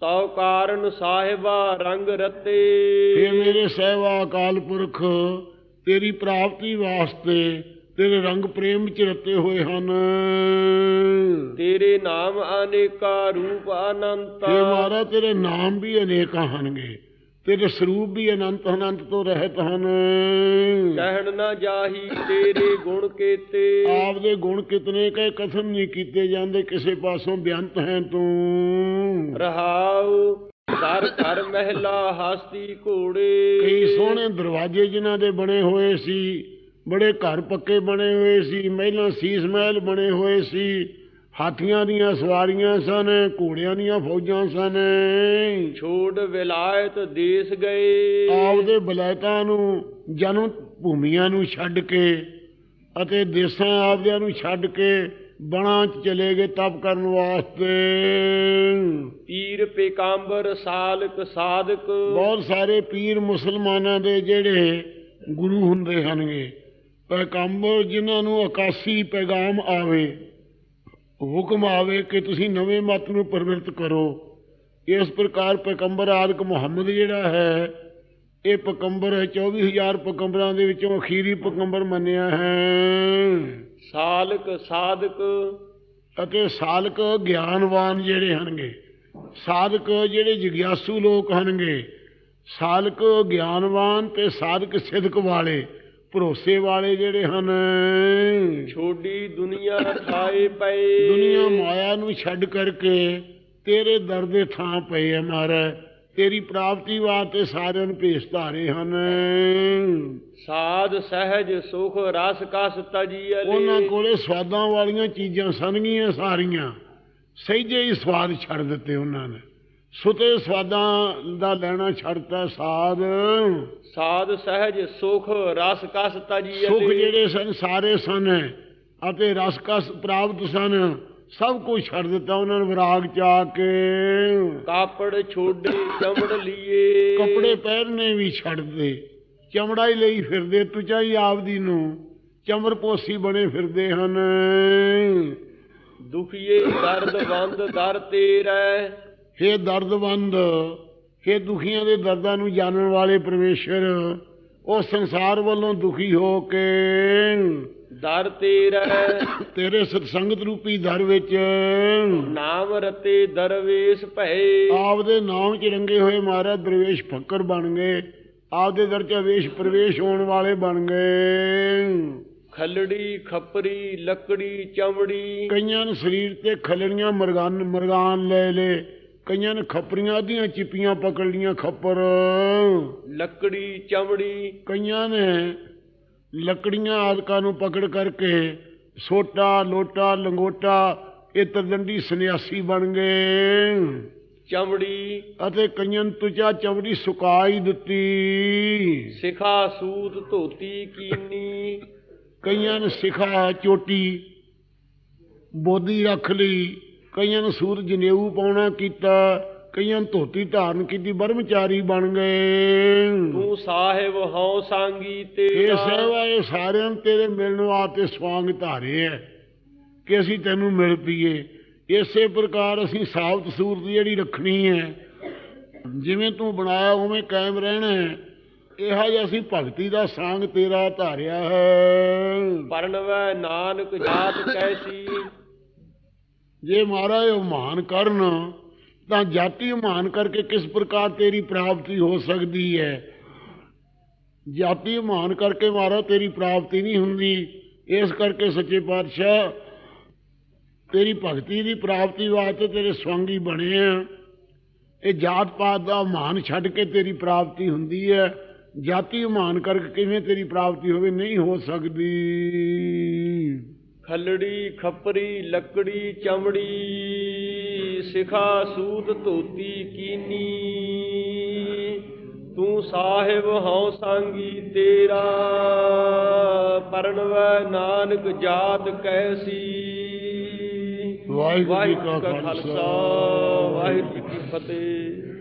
ਤਉ ਕਾਰਨ ਸਾਹਿਬਾ ਰੰਗ ਰਤੇ। ਫੇ ਮੇਰੇ ਸਹਿਬਾ ਅਕਾਲ ਪੁਰਖ ਤੇਰੀ ਪ੍ਰਾਪਤੀ ਵਾਸਤੇ ਤੇਰੇ ਰੰਗ ਪ੍ਰੇਮ ਚ ਰਤੇ ਹੋਏ ਹਨ। ਤੇਰੇ ਨਾਮ ਅਨੇਕਾ ਰੂਪ ਅਨੰਤ। ਤੇ ਮਾਰਾ ਤੇਰੇ ਨਾਮ ਵੀ ਅਨੇਕਾਂ ਹਨਗੇ ਤੇਰੇ ਸਰੂਪ ਵੀ ਅਨੰਤ ਅਨੰਤ ਤੋਂ ਰਹਿਤ ਹਨ। ਕਹਿਣ ਨਾ ਜਾਹੀ ਤੇਰੇ ਗੁਣ ਕੀਤੇ। ਆਪ ਦੇ ਗੁਣ ਕਿਤਨੇ ਕਹੇ ਕਥਨ ਨਹੀਂ ਕੀਤੇ ਜਾਂਦੇ ਕਿਸੇ ਪਾਸੋਂ ਬੇਅੰਤ ਹੈ ਤੂੰ। ਰਹਾਉ ਘਰ ਘਰ ਮਹਿਲਾ ਹਸਤੀ ਘੋੜੇ। ਕਈ ਸੋਹਣੇ ਦਰਵਾਜ਼ੇ ਜਿਨ੍ਹਾਂ ਦੇ ਬਣੇ ਹੋਏ ਸੀ। ਬੜੇ ਘਰ ਪੱਕੇ ਬਣੇ ਹੋਏ ਸੀ ਮਹਿਲਾਂ ਸੀਸ ਮਹਿਲ ਬਣੇ ਹੋਏ ਸੀ। ਹਾਥੀਆਂ ਦੀਆਂ ਸਵਾਰੀਆਂ ਸਨ ਘੋੜਿਆਂ ਦੀਆਂ ਫੌਜਾਂ ਸਨ। ਛੋੜ ਵਿਲਾਇਤ ਦੇਸ ਗਏ। ਆਪਦੇ ਬਲੈਤਾਂ ਨੂੰ ਜਨਮ ਭੂਮੀਆਂ ਨੂੰ ਛੱਡ ਕੇ ਅਤੇ ਦੇਸਾਂ ਆਪਦਿਆਂ ਨੂੰ ਛੱਡ ਕੇ ਬਣਾ ਚ ਚਲੇ ਗਏ ਤਪ ਕਰਨ ਵਾਸਤੇ। ਪੀਰ ਪੇਕਾਂਬਰ ਸਾਲਕ ਸਾਧਕ। ਬਹੁਤ ਸਾਰੇ ਪੀਰ ਮੁਸਲਮਾਨਾਂ ਦੇ ਜਿਹੜੇ ਗੁਰੂ ਹੁੰਦੇ ਹਨਗੇ ਪੈਗੰਬਰ ਜਿਨ੍ਹਾਂ ਨੂੰ ਆਕਾਸ਼ੀ ਪੈਗਾਮ ਆਵੇ ਹੁਕਮ ਆਵੇ ਕਿ ਤੁਸੀਂ ਨਵੇਂ ਮਤ ਨੂੰ ਪ੍ਰਵਿਰਤ ਕਰੋ। ਇਸ ਪ੍ਰਕਾਰ ਪੈਗੰਬਰ ਆਦਿਕ ਮੁਹੰਮਦ ਜਿਹੜਾ ਹੈ ਇਹ ਪੈਗੰਬਰ ਹੈ 24000 ਪੈਗੰਬਰਾਂ ਦੇ ਵਿੱਚੋਂ ਅਖੀਰੀ ਪੈਗੰਬਰ ਮੰਨਿਆ ਹੈ। ਸਾਲਕ ਸਾਧਕ। ਅਤੇ ਸਾਲਕ ਗਿਆਨਵਾਨ ਜਿਹੜੇ ਹਨਗੇ ਸਾਧਕ ਜਿਹੜੇ ਜਿਗਿਆਸੂ ਲੋਕ ਹਨਗੇ ਸਾਲਕ ਗਿਆਨਵਾਨ ਤੇ ਸਾਧਕ ਸਿਦਕ ਵਾਲੇ ਭਰੋਸੇ ਵਾਲੇ ਜਿਹੜੇ ਹਨ ਛੋਡੀ ਦੁਨੀਆ ਖਾਏ ਪਏ। ਦੁਨੀਆ ਮਾਇਆ ਨੂੰ ਛੱਡ ਕਰਕੇ ਤੇਰੇ ਦਰ ਦੇ ਥਾਂ ਪਏ ਆ ਮਹਾਰਾਜ। ਤੇਰੀ ਪ੍ਰਾਪਤੀ ਵਾਸਤੇ ਸਾਰਿਆਂ ਨੂੰ ਭੇਸ ਧਾਰੇ ਹਨ। ਸਾਧ ਸਹਿਜ ਸੁਖ ਰਸ ਕਸ ਤਜੀਅਲੇ ਉਹਨਾਂ ਕੋਲੇ ਸਵਾਦਾਂ ਵਾਲੀਆਂ ਚੀਜ਼ਾਂ ਸਨਗੀਆਂ ਸਾਰੀਆਂ। ਸਹਿਜੇ ਹੀ ਸਵਾਦ ਛੱਡ ਦਿੱਤੇ ਉਹਨਾਂ ਨੇ। ਸੁਤੇ ਸਵਾਦਾਂ ਦਾ ਲੈਣਾ ਛੱਡਤਾ ਸਾਧ। ਸਾਧ ਸਹਿਜ ਸੁਖ ਰਸ ਕਸ ਸੁਖ ਤਜੀਅਲੇ ਜਿਹੜੇ ਸਨ ਸਾਰੇ ਸਨ ਅਤੇ ਰਸ ਕਸ ਪ੍ਰਾਪਤ ਸਨ। ਸਭ ਕੁਝ ਛੱਡ ਦਿੱਤਾ ਉਹਨਾਂ ਨੇ ਵਿਰਾਗ ਚ ਆ ਕੇ। ਕਾਪੜ ਛੋਡੇ ਚਮੜ ਲੀਏ। ਕੱਪੜੇ ਪਹਿਨਣੇ ਵੀ ਛੱਡ ਦੇ ਚਮੜਾ ਹੀ ਲਈ ਫਿਰਦੇ ਤੁਚਾ ਹੀ ਆਪਦੀ ਨੂੰ। ਚਮਰ ਪੋਸੀ ਬਣੇ ਫਿਰਦੇ ਹਨ। ਦੁਖੀਏ ਦਰਦ ਬੰਦ ਦਰ ਤੇਰਾ। ਹੇ ਦਰਦਵੰਦ ਹੇ ਦੁਖੀਆਂ ਦੇ ਦਰਦਾਂ ਨੂੰ ਜਾਣਨ ਵਾਲੇ ਪਰਮੇਸ਼ਰ ਉਹ ਸੰਸਾਰ ਵੱਲੋਂ ਦੁਖੀ ਹੋ ਕੇ ਦਰ ਤੇਰਾ ਤੇਰੇ ਸਤਸੰਗਤ ਰੂਪੀ ਦਰ ਵਿੱਚ ਨਾਮ ਰਤੇ ਦਰਵੇਸ਼ ਭਏ। ਆਪਦੇ ਨਾਮ ਚ ਰੰਗੇ ਹੋਏ ਮਹਾਰਾਜ ਦਰਵੇਸ਼ ਫੱਕਰ ਬਣ ਗਏ ਆਪਦੇ ਦਰ ਚ ਵੇਸ਼ ਪ੍ਰਵੇਸ਼ ਹੋਣ ਵਾਲੇ ਬਣ ਗਏ। ਖਲੜੀ ਖੱਪਰੀ ਲੱਕੜੀ ਚਮੜੀ। ਕਈਆਂ ਨੇ ਸਰੀਰ ਤੇ ਖਲੜੀਆਂ ਮਰਗਾਨ ਮਰਗਾਨ ਲੈ ਲੇ ਕਈਆਂ ਨੇ ਖੱਪਰੀਆਂ ਆਦੀਆਂ ਚਿੱਪੀਆਂ ਪਕੜ ਲੀਆਂ ਖੱਪਰ। ਲੱਕੜੀ ਚਮੜੀ। ਕਈਆਂ ਨੇ ਲੱਕੜੀਆਂ ਆਦਿਕਾਂ ਨੂੰ ਪਕੜ ਕਰਕੇ ਸੋਟਾ ਲੋਟਾ ਲੰਗੋਟਾ ਇਹ ਤਰਦੰਡੀ ਸੰਨਿਆਸੀ ਬਣ ਗਏ। ਚਮੜੀ। ਅਤੇ ਕਈਆਂ ਤੁਚਾ ਚਮੜੀ ਸੁਕਾਈ ਦਿੱਤੀ। ਸਿਖਾ ਸੂਤ ਧੋਤੀ ਕੀਨੀ। ਕਈਆਂ ਨੇ ਸਿਖਾ ਚੋਟੀ ਬੋਦੀ ਰੱਖ ਲਈ। ਕਈਆਂ ਨੂੰ ਸੂਤ ਜਨੇਊ ਪਾਉਣਾ ਕੀਤਾ ਕਈਆਂ ਧੋਤੀ ਧਾਰਨ ਕੀਤੀ ਬਰਮਚਾਰੀ ਬਣ ਗਏ। ਤੂੰ ਸਾਹਿਬ ਹਉ ਸੰਗੀ ਇਹ ਤੇਰਾ ਸੇਵਾ ਇਹ ਸਾਰਿਆਂ ਨੂੰ ਤੇਰੇ ਮਿਲਣ ਵਾਸਤੇ ਸਵਾਂਗ ਧਾਰੇ ਹੈ ਕਿ ਅਸੀਂ ਤੈਨੂੰ ਮਿਲ ਪਈਏ। ਇਸੇ ਪ੍ਰਕਾਰ ਅਸੀਂ ਸਾਬਤ ਸੂਰਤ ਜਿਹੜੀ ਰੱਖਣੀ ਹੈ ਜਿਵੇਂ ਤੂੰ ਬਣਾਇਆ ਉਵੇਂ ਕਾਇਮ ਰਹਿਣਾ ਹੈ ਇਹੋ ਜਿਹਾ ਅਸੀਂ ਭਗਤੀ ਦਾ ਸੰਗ ਤੇਰਾ ਧਾਰਿਆ ਹੈ। ਪਰਨਵੈ ਨਾਨਕ ਜਾਤ ਕੈਸੀ। ਜੇ ਮਹਾਰਾਜ ਉਹ ਮਾਨ ਕਰਨ, ਤਾਂ ਜਾਤੀ ਮਾਨ ਕਰਕੇ ਕਿਸ ਪ੍ਰਕਾਰ ਤੇਰੀ ਪ੍ਰਾਪਤੀ ਹੋ ਸਕਦੀ ਹੈ? ਜਾਤੀ ਮਾਨ ਕਰਕੇ ਮਹਾਰਾਜ ਤੇਰੀ ਪ੍ਰਾਪਤੀ ਨਹੀਂ ਹੁੰਦੀ। ਇਸ ਕਰਕੇ ਸੱਚੇ ਪਾਤਸ਼ਾਹ, ਤੇਰੀ ਭਗਤੀ ਦੀ ਪ੍ਰਾਪਤੀ ਵਾਸਤੇ ਤੇਰੇ ਸਵਾਂਗੀ ਬਣੇ ਆ। ਇਹ ਜਾਤ ਪਾਤ ਦਾ ਮਾਨ ਛੱਡ ਕੇ ਤੇਰੀ ਪ੍ਰਾਪਤੀ ਹੁੰਦੀ ਹੈ। ਜਾਤੀ ਮਾਨ ਕਰਕੇ ਕਿਵੇਂ ਤੇਰੀ ਪ੍ਰਾਪਤੀ ਹੋਵੇ ਨਹੀਂ ਹੋ ਸਕਦੀ। ਖਲੜੀ ਖੱਪਰੀ ਲੱਕੜੀ ਚਮੜੀ ਸਿਖਾ ਸੂਤ ਧੋਤੀ ਕੀਨੀ। ਤੂੰ ਸਾਹਿਬ ਹਉ ਸੰਗੀ ਤੇਰਾ ਪਰਨਵੈ ਨਾਨਕ ਜਾਤ ਕੈਸੀ। ਵਾਹਿਗੁਰੂ ਜੀ ਕਾ ਖਾਲਸਾ, ਵਾਹਿਗੁਰੂ ਜੀ ਕੀ ਫਤਿਹ।